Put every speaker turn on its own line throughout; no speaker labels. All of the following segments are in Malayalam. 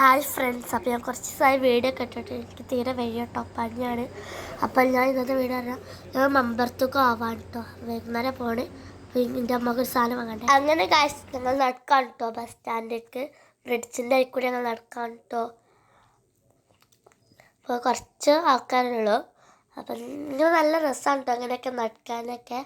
ഹായ് ഫ്രണ്ട്സ് അപ്പോൾ ഞാൻ കുറച്ച് ദിവസമായി വീഡിയോ കെട്ടിട്ട് എനിക്ക് തീരെ വയ്യ കേട്ടോ പനിയാണ്. അപ്പോൾ ഞാൻ ഇന്നത്തെ വീഡിയോ പറഞ്ഞാൽ ഞാൻ മമ്പർത്തുക്ക് ആവാൻ കേട്ടോ വൈകുന്നേരം പോണ്. എന്റെ അമ്മയ്ക്ക് ഒരു സാധനം വാങ്ങണ്ടേ? അങ്ങനെ കാശ് ഞങ്ങൾ നടക്കാൻ കേട്ടോ ബസ് സ്റ്റാൻഡിലേക്ക് ബ്രിഡ്ജിന്റെ അതിൽ കൂടി ഞങ്ങൾ നടക്കാൻ കേട്ടോ അപ്പോൾ കുറച്ച് ആൾക്കാരുള്ളൂ അപ്പം ഇങ്ങനെ നല്ല രസമാണ് കേട്ടോ അങ്ങനെയൊക്കെ നടക്കാനൊക്കെ.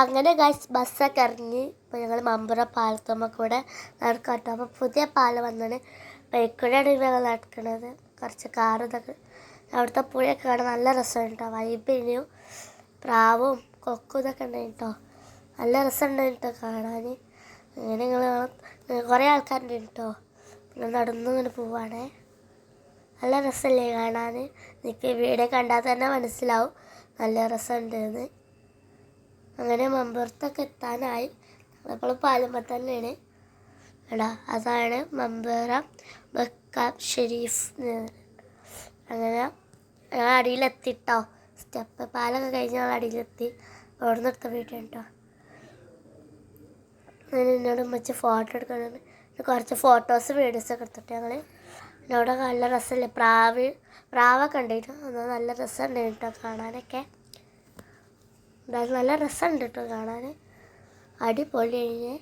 അങ്ങനെ ഗൈസ് ബസ്സൊക്കെ ഇറങ്ങി. ഇപ്പോൾ ഞങ്ങൾ മമ്പുറ പാലത്തുമ്മ കൂടെ നടക്കാട്ടോ. അപ്പോൾ പുതിയ പാലം വന്നാണ്. ബൈക്കൂടെയാണ് ഞങ്ങൾ നടക്കുന്നത് കുറച്ച് കാറ് ഇതൊക്കെ. അവിടുത്തെ പുഴയൊക്കെ കാണാൻ നല്ല രസമുണ്ട്. കേട്ടോ വൈബ് ഇനിയും പ്രാവും കൊക്കും ഇതൊക്കെ ഉണ്ടായി കേട്ടോ നല്ല രസമുണ്ടായി കേട്ടോ കാണാൻ അങ്ങനെ ഞങ്ങൾ കുറേ ആൾക്കാരുണ്ട് കേട്ടോ പിന്നെ നടന്നു ഇങ്ങനെ പോവാണേ. നല്ല രസമല്ലേ കാണാൻ എനിക്ക് വീഡിയോ കണ്ടാൽ തന്നെ മനസ്സിലാവും. നല്ല രസമുണ്ട് എന്ന് അങ്ങനെ മമ്പുറത്തൊക്കെ എത്താനായി. നമ്മൾ പാലുമ്പോൾ തന്നെയാണ്. എടാ അതാണ് മമ്പുറ ബക്കാം ഷെരീഫ്. അങ്ങനെ ഞങ്ങൾ അടിയിലെത്തിട്ടോ. സ്റ്റെപ്പ് പാലൊക്കെ കഴിഞ്ഞ് ഞങ്ങൾ അടിയിലെത്തി. അവിടെ നിന്ന് എടുത്ത വീട്ടിൽ കേട്ടോ ഞാൻ എന്നോട് ഉമ്മച്ച് ഫോട്ടോ എടുക്കണം കുറച്ച് ഫോട്ടോസ് വീഡിയോസൊക്കെ എടുത്തിട്ട് ഞങ്ങൾ അവിടെ നല്ല രസമല്ലേ? പ്രാവ് പ്രാവൊക്കെ ഉണ്ടായിരുന്നു നല്ല രസമുണ്ടായിട്ടോ കാണാനൊക്കെ. എന്തായാലും നല്ല രസമുണ്ട് കേട്ടോ കാണാൻ. അടിപൊളി കഴിഞ്ഞ്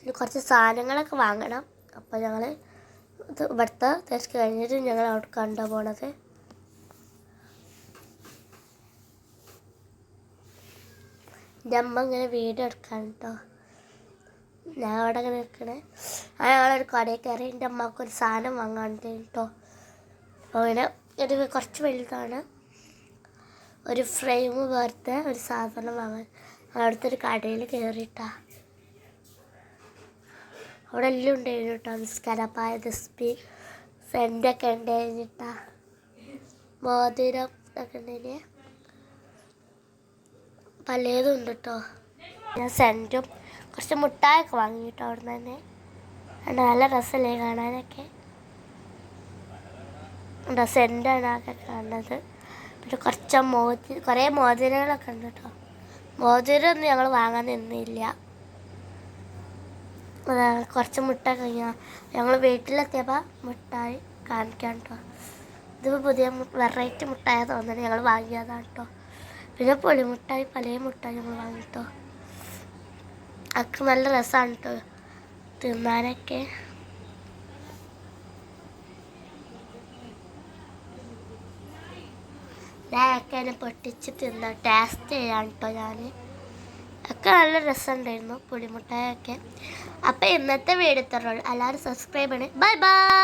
ഇനി കുറച്ച് സാധനങ്ങളൊക്കെ വാങ്ങണം. അപ്പോൾ ഞങ്ങൾ ഇത് ഇവിടുത്തെ തിരക്ക് കഴിഞ്ഞിട്ട് ഞങ്ങൾ അവിടെ കണ്ടു പോണത്. എന്റെ അമ്മ ഇങ്ങനെ വീഡിയോ എടുക്കാൻ കേട്ടോ. ഞാൻ അവിടെ ഇങ്ങനെ നിൽക്കണേ ആ ഞങ്ങളൊരു കടയിൽ കയറി എന്റെ അമ്മക്കൊരു സാധനം വാങ്ങാണ്ട് കേട്ടോ. അപ്പോൾ അങ്ങനെ ഒരു കുറച്ച് വലുതാണ്. ഒരു ഫ്രെയിം പോലത്തെ ഒരു സാധനം വാങ്ങാൻ അവിടുത്തെ ഒരു കടയിൽ കയറിയിട്ടാ അവിടെ എല്ലാം ഉണ്ടായിരുന്നു കേട്ടോ നിസ്കാരപ്പായ ദസ്പി സെന്റൊക്കെ ഉണ്ടായിരുന്നിട്ടാ. മോതിരം ഒക്കെ ഉണ്ടായിരുന്നു പലതും ഉണ്ട് കേട്ടോ ഞാൻ സെന്റും കുറച്ച് മുട്ടായൊക്കെ വാങ്ങി കേട്ടോ അവിടെ നിന്ന് തന്നെ. നല്ല രസമല്ലേ കാണാനൊക്കെ. എന്താ സെന്റാണ് ആകെ കാണുന്നത്. പിന്നെ കുറച്ച് മോതി കുറേ മോതിരങ്ങളൊക്കെ ഉണ്ട് കേട്ടോ മോതിരമൊന്നും ഞങ്ങൾ വാങ്ങാൻ നിന്നില്ല. കുറച്ച് മുട്ട കഴിഞ്ഞാൽ ഞങ്ങൾ വീട്ടിലെത്തിയപ്പോൾ മുട്ടായി കാണിക്കാം കേട്ടോ ഇതിപ്പോൾ പുതിയ വെറൈറ്റി മുട്ടായ തോന്നുന്നത് ഞങ്ങൾ വാങ്ങിയതാണ് കേട്ടോ പിന്നെ പൊളിമുട്ടായി പല മുട്ടായി ഞങ്ങൾ വാങ്ങി കേട്ടോ അതൊക്കെ നല്ല രസമാണ് കേട്ടോ തിന്നാനൊക്കെ. ഞാനൊക്കെ പൊട്ടിച്ച് തിന്ന ടേസ്റ്റ് ചെയ്യാൻ കേട്ടോ ഞാൻ ഒക്കെ നല്ല രസമുണ്ടായിരുന്നു പുളിമുട്ടായൊക്കെ. അപ്പോൾ ഇന്നത്തെ വീഡിയോ തരുള്ളൂ എല്ലാവരും സബ്സ്ക്രൈബ് ചെയ്യണേ. Bye bye